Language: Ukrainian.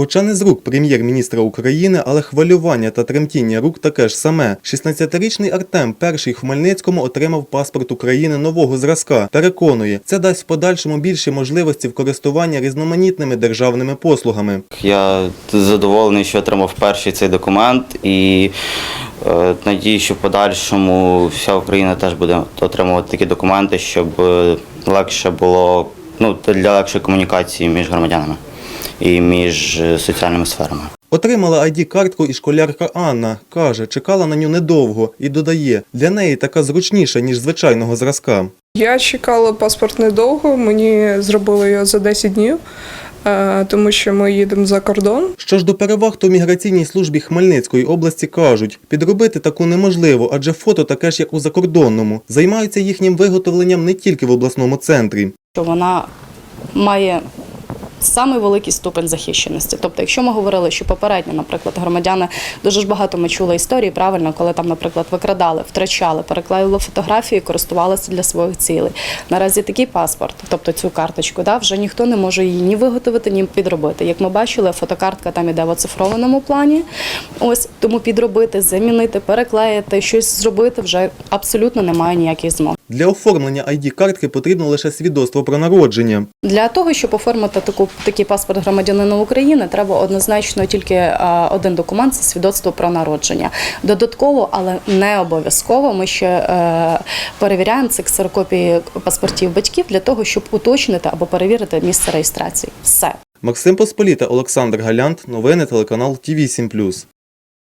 Хоча не з рук прем'єр-міністра України, але хвилювання та тремтіння рук таке ж саме. 16-річний Артем, перший в Хмельницькому, отримав паспорт України нового зразка. Переконує, це дасть в подальшому більше можливості в користування різноманітними державними послугами. Я задоволений, що отримав перший цей документ і е, надію, що в подальшому вся Україна теж буде отримувати такі документи, щоб е, легше було ну, для легшої комунікації між громадянами і між е, соціальними сферами. Отримала ID-картку і школярка Анна. Каже, чекала на ню недовго і додає, для неї така зручніша, ніж звичайного зразка. Я чекала паспорт недовго, мені зробили його за 10 днів, е, тому що ми їдемо за кордон. Що ж до переваг, то в міграційній службі Хмельницької області кажуть, підробити таку неможливо, адже фото таке ж, як у закордонному. Займаються їхнім виготовленням не тільки в обласному центрі. що вона має самий великий ступень захищеності. Тобто, якщо ми говорили, що попередньо, наприклад, громадяни дуже ж багато ми чули історії, правильно, коли там, наприклад, викрадали, втрачали, переклеїли фотографії, користувалися для своїх цілей. Наразі такий паспорт, тобто цю карточку, да, вже ніхто не може її ні виготовити, ні підробити. Як ми бачили, фотокартка там іде в оцифрованому плані. Ось тому підробити, замінити, переклеїти, щось зробити вже абсолютно немає ніяких змог. Для оформлення ID-картки потрібно лише свідоцтво про народження. Для того, щоб оформити таку, такий паспорт громадянина України, треба однозначно тільки е, один документ це свідоцтво про народження. Додатково, але не обов'язково, ми ще е, перевіряємо це ксерокопії паспортів батьків для того, щоб уточнити або перевірити місце реєстрації. Все. Максим Посполіта, Олександр Галянт, новини телеканал ТІВІ 7+.